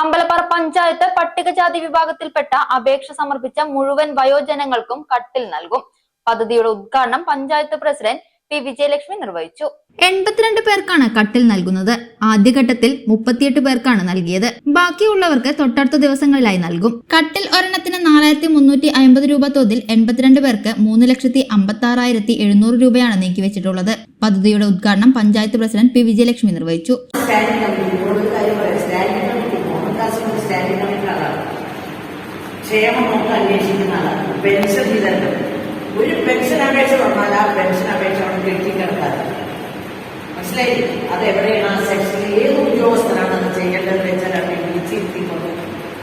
അമ്പലപ്പാറ പഞ്ചായത്ത് പട്ടികജാതി വിഭാഗത്തിൽപ്പെട്ട അപേക്ഷ സമർപ്പിച്ച മുഴുവൻ വയോജനങ്ങൾക്കും കട്ടിൽ നൽകും. പദ്ധതിയുടെ ഉദ്ഘാടനം പഞ്ചായത്ത് പ്രസിഡന്റ് പി വിജയലക്ഷ്മി നിർവഹിച്ചു. എൺപത്തിരണ്ട് പേർക്കാണ് കട്ടിൽ നൽകുന്നത്. ആദ്യഘട്ടത്തിൽ മുപ്പത്തിയെട്ട് പേർക്കാണ് നൽകിയത്. ബാക്കിയുള്ളവർക്ക് തൊട്ടടുത്ത ദിവസങ്ങളിലായി നൽകും. കട്ടിൽ ഒരെണ്ണത്തിന് നാലായിരത്തി മുന്നൂറ്റി അമ്പത് രൂപ തോതിൽ എൺപത്തിരണ്ട് പേർക്ക് മൂന്ന് ലക്ഷത്തി അമ്പത്തി ആറായിരത്തി എഴുന്നൂറ് രൂപയാണ് നീക്കിവെച്ചിട്ടുള്ളത്. പദ്ധതിയുടെ ഉദ്ഘാടനം പഞ്ചായത്ത് പ്രസിഡന്റ് പി വിജയലക്ഷ്മി നിർവഹിച്ചു സ്റ്റാൻഡിംഗ് കമ്മിറ്റി ബോർഡ് കാര്യം പറയാം സ്റ്റാൻഡിംഗ് കമ്മിറ്റി മോഹൻദാസിന്റെ സ്റ്റാൻഡിംഗ് കമ്മിറ്റി ആളാണ് ക്ഷേമം നമുക്ക് അന്വേഷിക്കുന്ന ആളാണ് പെൻഷൻ വിതരണം ഒരു പെൻഷൻ അപേക്ഷ വന്നാൽ ആ പെൻഷൻ അപേക്ഷ അവിടെ കെട്ടിക്കിടക്കാതെ മനസ്സിലായി? അത് എവിടെയാണ് ആ സെക്ഷനിൽ ഏത് ഉദ്യോഗസ്ഥനാണ് അത് ചെയ്യേണ്ടത് വെച്ചാൽ അവിടെ വിളിച്ചിരുത്തിക്കൊണ്ട്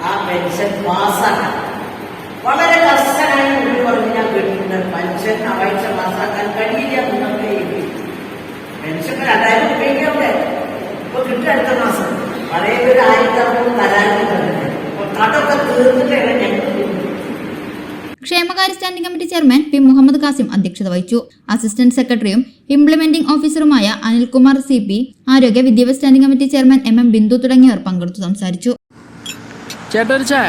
ആ പെൻഷൻ പാസ്സാക്കാൻ. വളരെ കർശനായി ഒരു പറഞ്ഞ് ഞാൻ കേട്ടിട്ടുണ്ട്. പെൻഷൻ അപേക്ഷ പാസ്സാക്കാൻ കഴിയില്ല നിങ്ങൾക്ക് പെൻഷൻ രണ്ടായിരം രൂപയ്ക്കവിടെ ഇപ്പൊ കിട്ടും അടുത്ത മാസം. പഴയ ഒരു ആയിരത്തി തരാനും തരാനുണ്ട് അപ്പൊ കടമൊക്കെ തീർന്നിട്ടാണ് ഞങ്ങൾക്ക് standing committee chairman P Muhammad Kasim അധ്യക്ഷത വഹിച്ചു. അസിസ്റ്റന്റ് സെക്രട്ടറിയും ഇംപ്ലിമെന്റിംഗ് ഓഫീസറുമായ അനിൽകുമാർ സി പി ആരോഗ്യ വിദ്യാഭ്യാസ standing committee chairman M M Bindu തുടങ്ങിയവർ പങ്കെടുത്തു സംസാരിച്ചു. ചായ.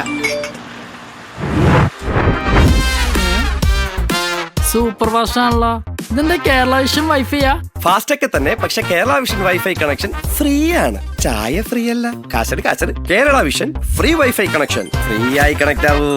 സൂപ്പർ കേരള വിഷൻ വൈഫൈയാ ഫാസ്റ്റ് ഒക്കെ തന്നെ പക്ഷെ Kerala vision wifi connection free ആണ് ചായ ഫ്രീ അല്ല കാശട് കാശട്. Kerala vision free wifi connection free ആയി കണക്ട് ആവൂ.